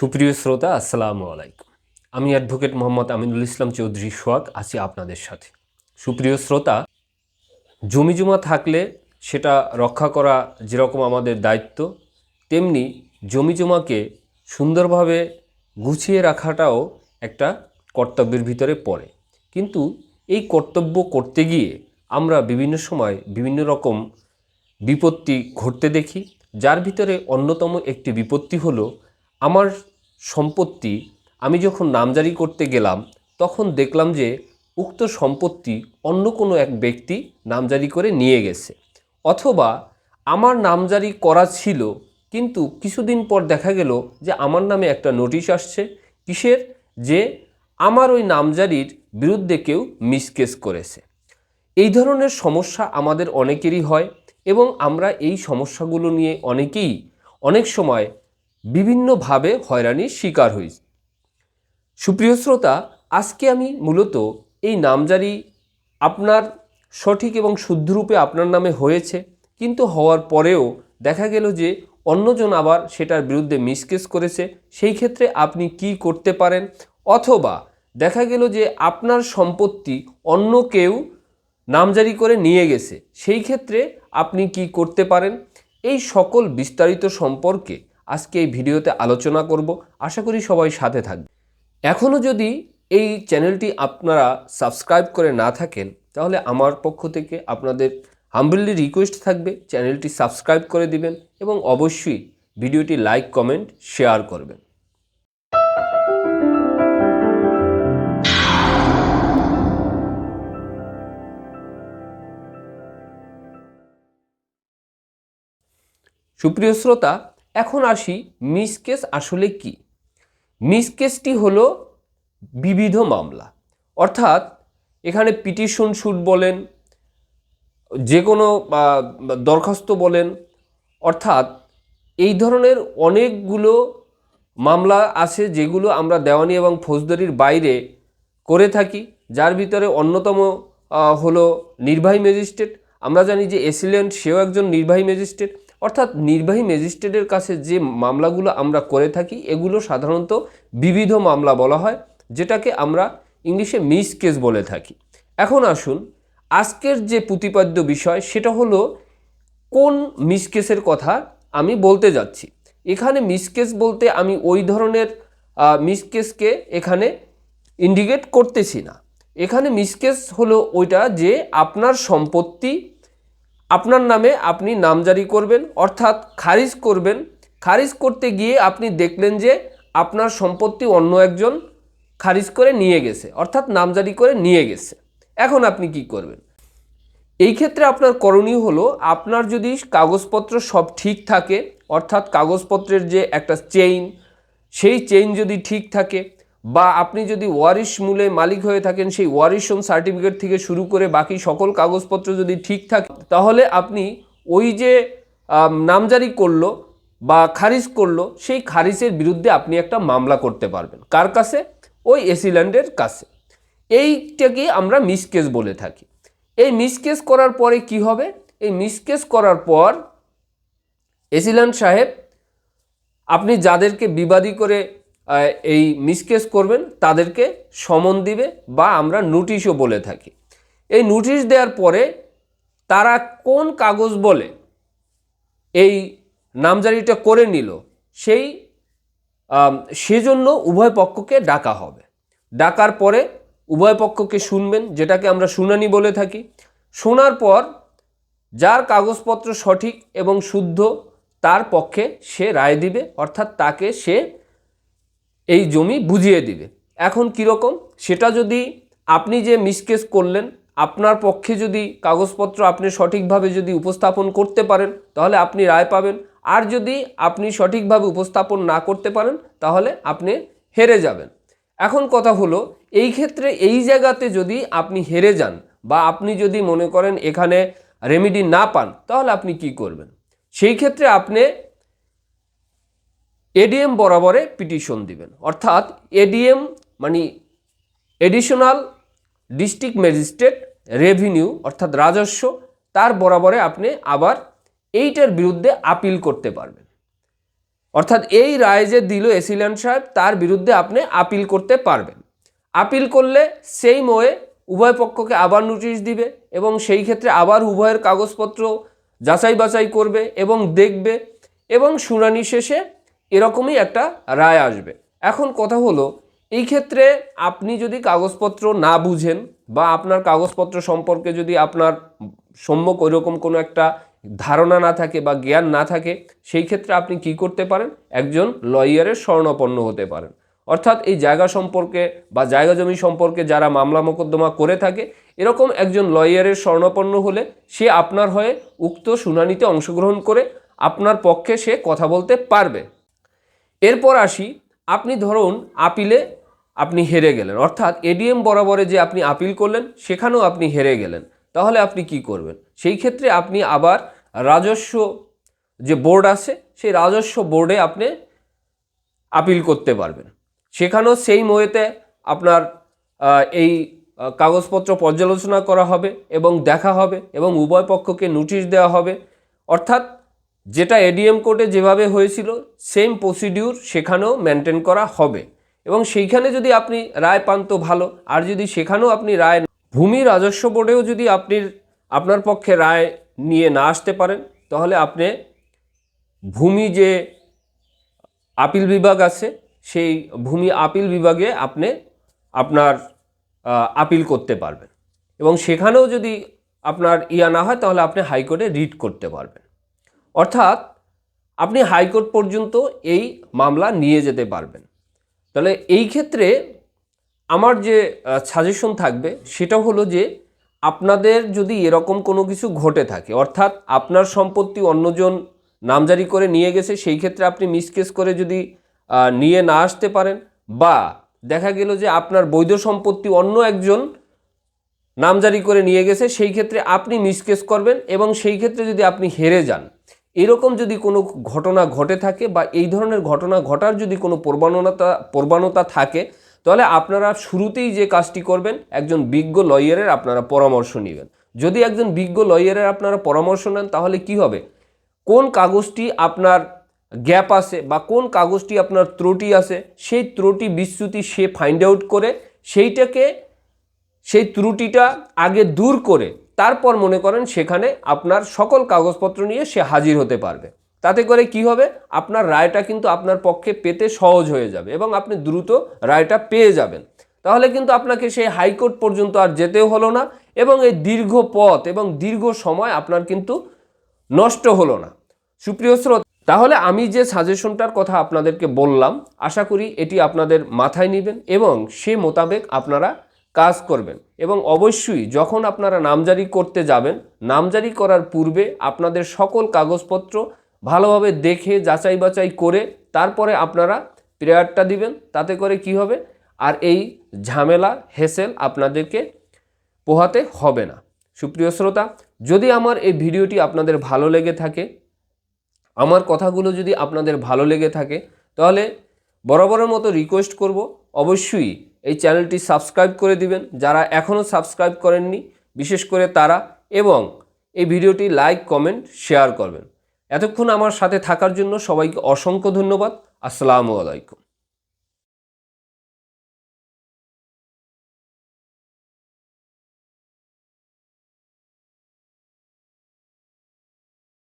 সুপ্রিয় শ্রোতা, আসসালামু আলাইকুম। আমি অ্যাডভোকেট মোহাম্মদ আমিনুল ইসলাম চৌধুরী সোয়াগ আছি আপনাদের সাথে। সুপ্রিয় শ্রোতা, জমি জমা থাকলে সেটা রক্ষা করা যেরকম আমাদের দায়িত্ব, তেমনি জমি জমাকে সুন্দরভাবে গুছিয়ে রাখাটাও একটা কর্তব্যের ভিতরে পড়ে। কিন্তু এই কর্তব্য করতে গিয়ে আমরা বিভিন্ন সময় বিভিন্ন রকম বিপত্তি ঘটতে দেখি। যার ভিতরে অন্যতম একটি বিপত্তি হলো, আমার সম্পত্তি, আমি যখন নামজারি করতে গেলাম, তখন দেখলাম যে উক্ত সম্পত্তি অন্য কোনো এক ব্যক্তি নামজারি করে নিয়ে গেছে। অথবা আমার নামজারি করা ছিল, কিন্তু কিছুদিন পর দেখা গেল যে আমার নামে একটা নোটিশ আসছে কিসের? যে আমার ওই নামজারির বিরুদ্ধে কেউ মিসকেস করেছে। এই ধরনের সমস্যা আমাদের অনেকেরই হয় এবং আমরা এই সমস্যাগুলো নিয়ে অনেকেই অনেক সময় বিভিন্নভাবে হয়রানির শিকার হই সুপ্রিয় শ্রোতা, আজকে আমি মূলত এই নামজারি আপনার সঠিক এবং শুদ্ধরূপে আপনার নামে হয়েছে, কিন্তু হওয়ার পরেও দেখা গেল যে অন্যজন আবার সেটার বিরুদ্ধে মিসকেস করেছে। সেই ক্ষেত্রে আপনি কি করতে পারেন? অথবা দেখা গেল যে আপনার সম্পত্তি অন্য কেউ নামজারি করে নিয়ে গেছে, সেই ক্ষেত্রে আপনি কি করতে পারেন? এই সকল বিস্তারিত সম্পর্কে আজকে এই ভিডিওতে আলোচনা করব। আশা করি সবাই সাথে থাকবে। এখনও যদি এই চ্যানেলটি আপনারা সাবস্ক্রাইব করে না থাকেন, তাহলে আমার পক্ষ থেকে আপনাদের হাম্বলি রিকোয়েস্ট থাকবে চ্যানেলটি সাবস্ক্রাইব করে দিবেন এবং অবশ্যই ভিডিওটি লাইক কমেন্ট শেয়ার করবেন। সুপ্রিয় শ্রোতা এখন আসি মিসকেস আসলে কি? মিসকেসটি হলো বিবিধ মামলা। অর্থাৎ এখানে পিটিশন শুট বলেন, যে কোনো দরখাস্ত বলেন, অর্থাৎ এই ধরনের অনেকগুলো মামলা আছে যেগুলো আমরা দেওয়ানি এবং ফৌজদারির বাইরে করে থাকি, যার ভিতরে অন্যতম হলো নির্বাহী ম্যাজিস্ট্রেট। আমরা জানি যে এসিলেন্ট, সেও একজন নির্বাহী ম্যাজিস্ট্রেট। অর্থাৎ নির্বাহী ম্যাজিস্ট্রেটের কাছে যে মামলাগুলো আমরা করে থাকি, এগুলো সাধারণত বিবিধ মামলা বলা হয়, যেটাকে আমরা ইংলিশে মিস কেস বলে থাকি। এখন আসুন, আজকের যে প্রতিপাদ্য বিষয়, সেটা হলো কোন মিসকেসের কথা আমি বলতে যাচ্ছি। এখানে মিসকেস বলতে আমি ওই ধরনের মিসকেসকে এখানে ইন্ডিকেট করতেছি না। এখানে মিসকেস হলো ওইটা যে আপনার সম্পত্তি আপনার নামে আপনি নামজারি করবেন, অর্থাৎ খারিজ করবেন। খারিজ করতে গিয়ে আপনি দেখলেন যে আপনার সম্পত্তি অন্য একজন খারিজ করে নিয়ে গেছে, অর্থাৎ নামজারি করে নিয়ে গেছে। এখন আপনি কি করবেন? এই ক্ষেত্রে আপনার করণীয় হলো, আপনার যদি কাগজপত্র সব ঠিক থাকে, অর্থাৎ কাগজপত্রের যে একটা চেইন সেই চেইন যদি ঠিক থাকে বা আপনি যদি ওয়ারিশ মূলে মালিক হয়ে থাকেন, সেই ওয়ারিশন সার্টিফিকেট থেকে শুরু করে বাকি সকল কাগজপত্র যদি ঠিক থাকে, তাহলে আপনি ওই যে নামজারি করল বা খারিজ করল, সেই খারিজের বিরুদ্ধে আপনি একটা মামলা করতে পারবেন। কার কাছে? ওই এসিল্যান্ডের কাছে। এইটাকে আমরা মিসকেস বলে থাকি। এই মিসকেস করার পরে কি হবে? এই মিসকেস করার পর এসিল্যান্ড সাহেব, আপনি যাদেরকে বিবাদী করে এই মিসকেস করবেন, তাদেরকে সমন দিবে বা আমরা নোটিশও বলে থাকি। এই নোটিশ দেওয়ার পরে তারা কোন কাগজ বলে, এই নামজারিটা করে নিল, সেই সেজন্য উভয় পক্ষকে ডাকা হবে। ডাকার পরে উভয় পক্ষকে শুনবেন, যেটাকে আমরা শুনানি বলে থাকি। শোনার পর যার কাগজপত্র সঠিক এবং শুদ্ধ, তার পক্ষে সে রায় দিবে, অর্থাৎ তাকে সে এই জমি বুঝিয়ে দিবে। এখন কীরকম সেটা যদি আপনি যে মিসকেস করলেন, আপনার পক্ষে যদি কাগজপত্র আপনি সঠিকভাবে যদি উপস্থাপন করতে পারেন, তাহলে আপনি রায় পাবেন। আর যদি আপনি সঠিকভাবে উপস্থাপন না করতে পারেন, তাহলে আপনি হেরে যাবেন। এখন কথা হলো, এই ক্ষেত্রে এই জায়গাতে যদি আপনি হেরে যান বা আপনি যদি মনে করেন এখানে রেমিডি না পান, তাহলে আপনি কি করবেন? সেই ক্ষেত্রে আপনি এডিএম বরাবরে পিটিশন দিবেন। অর্থাৎ এডিএম মানে এডিশনাল ডিস্ট্রিক্ট ম্যাজিস্ট্রেট রেভিনিউ অর্থাৎ রাজস্ব, তার বরাবরে আপনি আবার এইটার বিরুদ্ধে আপিল করতে পারবেন। অর্থাৎ এই রায় যে দিল এসিল্যান্ড সাহেব, তার বিরুদ্ধে আপনি আপিল করতে পারবেন। আপিল করলে সেই ময়ে উভয় পক্ষকে আবার নোটিশ দিবে এবং সেই ক্ষেত্রে আবার উভয়ের কাগজপত্র যাচাই বাছাই করবে এবং দেখবে এবং শুনানি শেষে এরকমই একটা রায় আসবে। এখন কথা হলো, এই ক্ষেত্রে আপনি যদি কাগজপত্র না বুঝেন বা আপনার কাগজপত্র সম্পর্কে যদি আপনার সম্যক ওইরকম কোনো একটা ধারণা না থাকে বা জ্ঞান না থাকে, সেই ক্ষেত্রে আপনি কি করতে পারেন? একজন লয়ারের স্বর্ণাপন্ন হতে পারেন। অর্থাৎ এই জায়গা সম্পর্কে বা জায়গা জমি সম্পর্কে যারা মামলা মোকদ্দমা করে থাকে, এরকম একজন লয়ারের স্বর্ণাপন্ন হলে সে আপনার হয়ে উক্ত শুনানিতে অংশগ্রহণ করে আপনার পক্ষে সে কথা বলতে পারবে। এরপর আসি, আপনি ধরুন আপিলে আপনি হেরে গেলেন। অর্থাৎ এডিএম বরাবরে যে আপনি আপিল করলেন, সেখানেও আপনি হেরে গেলেন। তাহলে আপনি কি করবেন? সেই ক্ষেত্রে আপনি আবার রাজস্ব যে বোর্ড আছে, সেই রাজস্ব বোর্ডে আপনি আপিল করতে পারবেন। সেখানেও সেই ময়েতে আপনার এই কাগজপত্র পর্যালোচনা করা হবে এবং দেখা হবে এবং উভয় পক্ষকে নোটিশ দেওয়া হবে। অর্থাৎ যেটা এডিএম কোর্টে যেভাবে হয়েছিল সেম প্রসিডিউর সেখানেও মেনটেন করা হবে। এবং সেইখানে যদি আপনি রায় পান তো ভালো। আর যদি সেখানেও আপনি রায় ভূমি রাজস্ব বোর্ডেও যদি আপনি আপনার পক্ষে রায় নিয়ে না আসতে পারেন, তাহলে আপনি ভূমি যে আপিল বিভাগ আছে, সেই ভূমি আপিল বিভাগে আপনি আপনার আপিল করতে পারবেন। এবং সেখানেও যদি আপনার ইয়া না হয়, তাহলে আপনি হাইকোর্টে রিট করতে পারবেন। অর্থাৎ আপনি হাইকোর্ট পর্যন্ত এই মামলা নিয়ে যেতে পারবেন। তাহলে এই ক্ষেত্রে আমার যে সাজেশন থাকবে সেটা হলো যে, আপনাদের যদি এরকম কোনো কিছু ঘটে থাকে, অর্থাৎ আপনার সম্পত্তি অন্যজন নামজারি করে নিয়ে গেছে, সেই ক্ষেত্রে আপনি মিসকেস করে যদি নিয়ে না আসতে পারেন বা দেখা গেল যে আপনার বৈধ সম্পত্তি অন্য একজন নামজারি করে নিয়ে গেছে, সেই ক্ষেত্রে আপনি মিসকেস করবেন এবং সেই ক্ষেত্রে যদি আপনি হেরে যান এরকম যদি কোনো ঘটনা ঘটে থাকে বা এই ধরনের ঘটনা ঘটার যদি কোনো প্রবণতা প্রবণতা থাকে, তাহলে আপনারা শুরুতেই যে কাজটি করবেন, একজন বিজ্ঞ লয়ারের আপনারা পরামর্শ নেবেন। যদি একজন বিজ্ঞ লয়ারের আপনারা পরামর্শ নেন, তাহলে কি হবে? কোন কাগজটি আপনার গ্যাপ আছে বা কোন কাগজটি আপনার ত্রুটি আছে, সেই ত্রুটি বিচ্যুতি সে ফাইন্ড আউট করে, সেইটাকে, সেই ত্রুটিটা আগে দূর করে তারপর মনে করেন সেখানে আপনার সকল কাগজপত্র নিয়ে সে হাজির হতে পারবে। তাতে করে কি হবে? আপনার রায়টা কিন্তু আপনার পক্ষে পেতে সহজ হয়ে যাবে এবং আপনি দ্রুত রায়টা পেয়ে যাবেন। তাহলে কিন্তু আপনাকে সেই হাইকোর্ট পর্যন্ত আর যেতেও হলো না এবং এই দীর্ঘ পথ এবং দীর্ঘ সময় আপনার কিন্তু নষ্ট হলো না। সুপ্রিয় স্রোত তাহলে আমি যে সাজেশনটার কথা আপনাদেরকে বললাম, আশা করি এটি আপনাদের মাথায় নেবেন এবং সে মোতাবেক আপনারা কাজ করবেন। এবং অবশ্যই যখন আপনারা নামজারি করতে যাবেন, নামজারি করার পূর্বে আপনাদের সকল কাগজপত্র ভালোভাবে দেখে, যাচাই বাছাই করে, তারপরে আপনারা প্রেয়ারটা দিবেন। তাতে করে কি হবে? আর এই ঝামেলা, হেসেল আপনাদেরকে পোহাতে হবে না। সুপ্রিয় শ্রোতা, যদি আমার এই ভিডিওটি আপনাদের ভালো লেগে থাকে, আমার কথাগুলো যদি আপনাদের ভালো লেগে থাকে, তাহলে বরাবরের মতো রিকোয়েস্ট করব। অবশ্যই এই চ্যানেলটি সাবস্ক্রাইব করে দিবেন। যারা এখনও সাবস্ক্রাইব করেননি, বিশেষ করে তারা এবং এই ভিডিওটি লাইক, কমেন্ট, শেয়ার করবেন। এতক্ষণ আমার সাথে থাকার জন্য সবাইকে অসংখ্য ধন্যবাদ। আসসালামু আলাইকুম।